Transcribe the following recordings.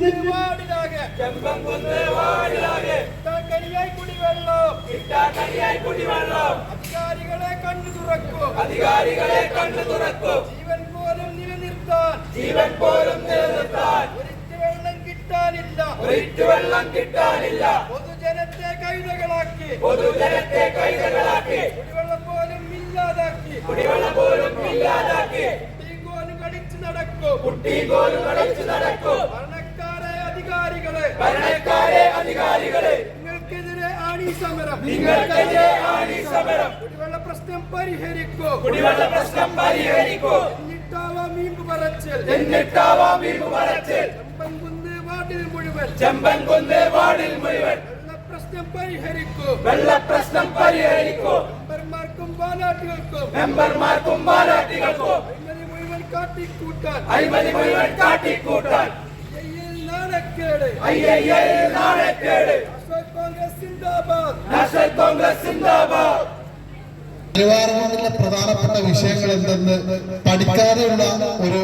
വാർഡിലാകെ ചെമ്പൻകുന്ന് വാർഡിലാകെ കിട്ടാക്കനിയായി കുടിവെള്ളം കിട്ടാക്കനിയായി കുടിവെള്ളം അധികാരികളെ കണ്ടു തുറക്കൂ. അധികാരികളെ കണ്ടു തുറക്കൂ ജീവൻ പോലും നിലനിർത്താൻ. ജീവൻ പോലും നിലനിർത്താൻ ഒരിറ്റ് വെള്ളം കിട്ടാനില്ല. ഒരിറ്റ് വെള്ളം കിട്ടാനില്ല പൊതുജനത്തെ കൈതകളാക്കി. പൊതുജനത്തെ കൈതകളാക്കി കുടിവെള്ളം പോലും ഇല്ലാതാക്കി. കുടിവെള്ളം പോലും ഇല്ലാതാക്കി കുട്ടിയും കോലും കടിച്ചു നടക്കും. കുട്ടിയും കോലും കടിച്ചു നടക്കും ഭരണക്കാരെ അധികാരികളെ. നിങ്ങൾക്കെതിരെ ആണി സമരം. നിങ്ങൾക്കെതിരെ ആണി സമരം. കുടിവെള്ള പ്രശ്നം പരിഹരിക്കൂ. കുടിവെള്ള പ്രശ്നം പരിഹരിക്കൂ. എന്നിട്ടാവാം വീമ്പ് പറച്ചൽ. എന്നിട്ടാവാം വീമ്പ് പറച്ചൽ. ചെമ്പൻകുന്ന് വാർഡിൽ മുഴുവൻ. ചെമ്പൻകുന്ന് വാർഡിൽ മുഴുവൻ. പ്രശ്നം പരിഹരിക്കൂ. വെള്ള പ്രശ്നം പരിഹരിക്കൂ. മെമ്പർമാർക്കും വാലാട്ടുകൾക്കും. മെമ്പർമാർക്കും പാലാട്ടികൾക്കും അഴിമതി മുഴുവൻ കാട്ടിക്കൂട്ടാൻ. അഴിമതി മുഴുവൻ കാട്ടിക്കൂട്ടാൻ. നാണക്കേട്. നാണക്കേട്. കോൺഗ്രസ് കോൺഗ്രസ് പ്രധാനപ്പെട്ട വിഷയങ്ങൾ എന്തെന്ന് പഠിക്കാതെയുള്ള ഒരു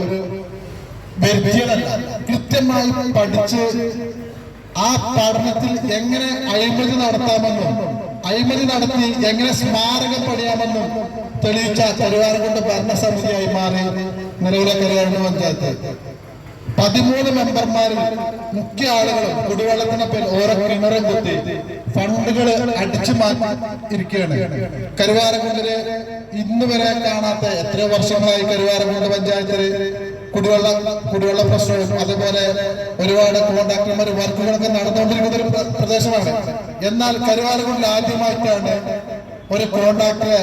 കൃത്യമായി പഠിച്ച് ആ പഠനത്തിൽ എങ്ങനെ അഴിമതി നടത്താമെന്നും അഴിമതി നടത്തി എങ്ങനെ സ്മാരകം പണിയാമെന്നും തെളിയിച്ച കരുവാരക്കുണ്ട് ഭരണസമിതിയായി മാറി നിലവിലെ കരുവാരക്കുണ്ട് പഞ്ചായത്ത്. പതിമൂന്ന് മെമ്പർമാരിൽ മുഖ്യ ആളുകളും കുടിവെള്ളത്തിന് പേരിൽ ഓരോ കിണറും കുത്തി ഫണ്ടുകൾ അടിച്ചു മാറ്റിയിരിക്കുകയാണ്. കരുവാരക്കുണ്ടിൽ ഇന്ന് വരെ കാണാത്ത എത്ര വർഷങ്ങളായി കരുവാരക്കുണ്ട് പഞ്ചായത്തിൽ കുടിവെള്ള കുടിവെള്ള പ്രശ്നവും അതുപോലെ ഒരുപാട് കോൺട്രാക്ടർമാർ വർക്കുകളൊക്കെ നടന്നുകൊണ്ടിരിക്കുന്ന ഒരു പ്ര- പ്രദേശമാണ്. എന്നാൽ കരുവാരക്കുണ്ടിൽ ആദ്യമായിട്ടാണ് ഒരു കോൺട്രാക്ടറെ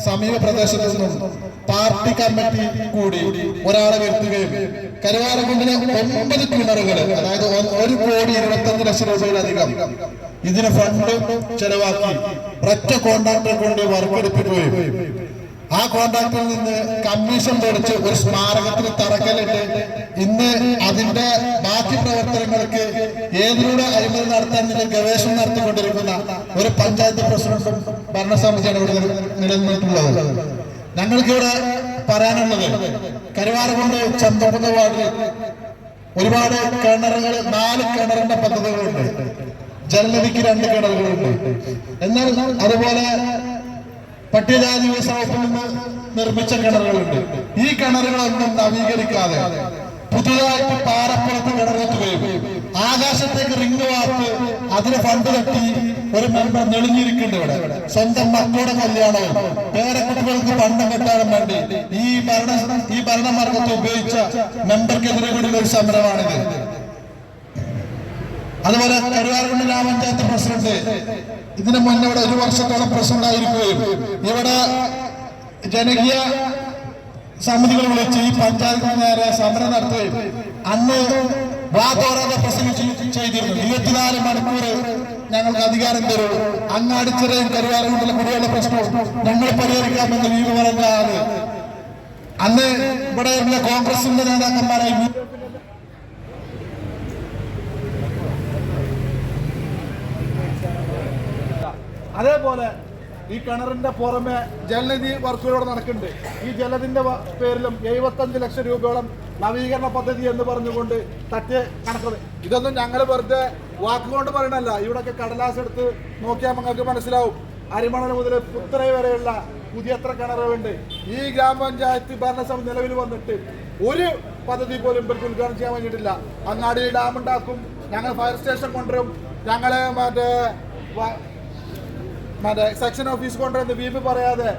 സമീപ പ്രദേശത്ത് നിന്നും പാർട്ടി കമ്മിറ്റി കൂടി ഒരാളെ വരുത്തുകയും കരുവാരക്കുണ്ടിന് ഒമ്പത് കിണറുകൾ അതായത് ഒരു കോടി ഇരുപത്തഞ്ച് ലക്ഷം രൂപയിലധികം ഇതിന് ഫണ്ട് ചെലവാക്കി ഒറ്റ കോൺട്രാക്ടറെ കൊണ്ട് വർക്ക് എടുപ്പിക്കുകയും ആ കോൺട്രാക്ടറിൽ നിന്ന് കമ്മീഷൻ പൊടിച്ച് ഒരു സ്മാരകത്തിന് തറക്കല്ലിട്ട് ഇന്ന് അതിന്റെ ബാക്കി പ്രവർത്തനങ്ങൾക്ക് ഏതിലൂടെ അഴിമതി നടത്താൻ ഗവേഷണം നടത്തിക്കൊണ്ടിരിക്കുന്ന ഒരു പഞ്ചായത്ത് പ്രസിഡന്റും ഭരണസമിതിയാണ് ഇവിടെ നില- നിലനിന്നിട്ടുള്ളത്. ഞങ്ങൾക്കിവിടെ പറയാനുള്ളത് കരുവാരകൊണ്ട് ചന്തപ്പെട്ട വാർഡിൽ ഒരുപാട് കിണറുകൾ നാല് കിണറിന്റെ പദ്ധതികളുണ്ട്. ജലനിധിക്ക് രണ്ട് കിണറുകളുണ്ട്. എന്നാൽ അതുപോലെ പട്ടികജാതി വികസന വകുപ്പിൽ നിന്ന് നിർമ്മിച്ച കിണറുകളുണ്ട്. ഈ കിണറുകളൊന്നും നവീകരിക്കാതെ പുതുതായിട്ട് പാറപ്പുറത്ത് കിണറെത്തുകയും ആകാശത്തേക്ക് റിങ് വാർത്ത് അതിന് ഫണ്ട് തട്ടി ഒരു മെമ്പർ നെളിഞ്ഞിരിക്കുന്നുണ്ട് ഇവിടെ. സ്വന്തം മക്കളുടെ കല്യാണവും പേരക്കുട്ടികൾക്ക് പണ്ടം കെട്ടാനും വേണ്ടി ഈ ഭരണ ഈ ഭരണമാർഗത്തെ ഉപയോഗിച്ച മെമ്പർക്കെതിരെ കൂടി ഒരു സമരമാണിത്. അതുപോലെ കരുവാരക്കുണ്ട് ഗ്രാമപഞ്ചായത്ത് പ്രസിഡന്റ് ഇതിനു മുന്നേ ഇവിടെ ഒരു വർഷത്തോളം പ്രസിഡന്റ് ആയിരിക്കുകയും ഇവിടെ ജനകീയ സമിതികൾ വിളിച്ച് ഈ പഞ്ചായത്തിന് നേരെ സമരം നടത്തുകയും അന്ന് വാതോരാതെ പ്രസംഗിച്ചു ചെയ്തിരുന്നു. ഇരുപത്തിനാല് മണിക്കൂർ ഞങ്ങൾക്ക് അധികാരം തരൂ. അങ്ങാടിച്ചിറയും കരുവാരക്കുണ്ടിലെ കുടിവെള്ള പ്രശ്നവും ഞങ്ങൾ പരിഹരിക്കാമെന്ന് വീട് പറഞ്ഞ ആൾ അന്ന് ഉള്ള കോൺഗ്രസിന്റെ നേതാക്കന്മാരായി അതേപോലെ ഈ കിണറിന്റെ പുറമെ ജലനിധി വർക്കുകളോടെ നടക്കുന്നുണ്ട്. ഈ ജലത്തിന്റെ പേരിലും എഴുപത്തഞ്ച് ലക്ഷം രൂപയോളം നവീകരണ പദ്ധതി എന്ന് പറഞ്ഞുകൊണ്ട് തറ്റ് കണക്കത് ഇതൊന്നും ഞങ്ങൾ വെറുതെ വാക്കുകൊണ്ട് പറയണല്ല ഇവിടൊക്കെ കടലാസ് എടുത്ത് നോക്കിയാൽ നിങ്ങൾക്ക് മനസ്സിലാവും. അരിമണൽ മുതൽ പുത്തറ വരെയുള്ള പുതിയ എത്ര കിണറുകളുണ്ട്. ഈ ഗ്രാമപഞ്ചായത്ത് ഭരണസമിതി നിലവിൽ വന്നിട്ട് ഒരു പദ്ധതി പോലും ഇവർക്ക് ഉദ്ഘാടനം ചെയ്യാൻ വേണ്ടിയിട്ടില്ല. അങ്ങാടി ഡാം ഉണ്ടാക്കും ഞങ്ങൾ ഫയർ സ്റ്റേഷൻ കൊണ്ടുവരും ഞങ്ങൾ മറ്റേ മറ്റേ സെക്ഷൻ ഓഫീസ് കൊണ്ടുവരുന്ന വീപ്പ് പറയാതെ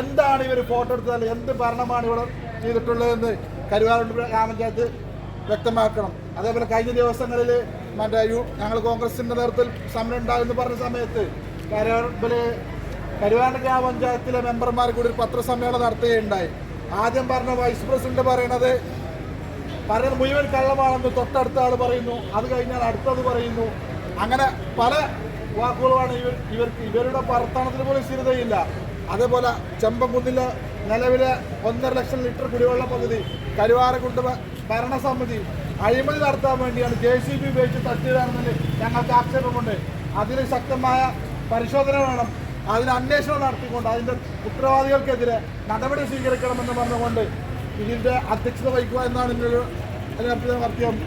എന്താണ് ഇവർ ഫോട്ടോ എടുത്തത്? എന്ത് ഭരണമാണ് ഇവിടെ ചെയ്തിട്ടുള്ളതെന്ന് കരുവാറുണ്ട് ഗ്രാമപഞ്ചായത്ത് വ്യക്തമാക്കണം. അതേപോലെ കഴിഞ്ഞ ദിവസങ്ങളിൽ മറ്റേ യു ഞങ്ങൾ കോൺഗ്രസിന്റെ നേതൃത്വത്തിൽ സമരം ഉണ്ടാകുമെന്ന് പറഞ്ഞ സമയത്ത് കരുവാറിൽ കരുവാറുണ്ട് ഗ്രാമപഞ്ചായത്തിലെ മെമ്പർമാർ കൂടി ഒരു പത്രസമ്മേളനം നടത്തുകയുണ്ടായി. ആദ്യം പറഞ്ഞ വൈസ് പ്രസിഡന്റ് പറയണത് പറയുന്നത് മുഴുവൻ കള്ളമാണെന്ന് തൊട്ടടുത്ത ആൾ പറയുന്നു. അത് കഴിഞ്ഞാൽ അടുത്തത് പറയുന്നു. അങ്ങനെ പല വാക്കുകളുമാണ് ഇവർ ഇവർക്ക് ഇവരുടെ പ്രവർത്തനത്തിന് പോലും സ്ഥിരതയില്ല. അതേപോലെ ചെമ്പംകുന്നിലെ നിലവിലെ ഒന്നര ലക്ഷം ലിറ്റർ കുടിവെള്ള പദ്ധതി കരുവാരക്കുണ്ട് ഭരണസമിതി അഴിമതി നടത്താൻ വേണ്ടിയാണ് ജെ സി ബി ഉപയോഗിച്ച് തട്ടിയതാണെന്ന് ഞങ്ങൾക്ക് ആക്ഷേപമുണ്ട്. അതിന് ശക്തമായ പരിശോധന വേണം. അതിന് അന്വേഷണം നടത്തിക്കൊണ്ട് അതിന്റെ ഉത്തരവാദികൾക്കെതിരെ നടപടി സ്വീകരിക്കണമെന്ന് പറഞ്ഞുകൊണ്ട് ഇതിന്റെ അധ്യക്ഷത വഹിക്കുക എന്നാണ് എന്നൊരു അതിനർത്ഥം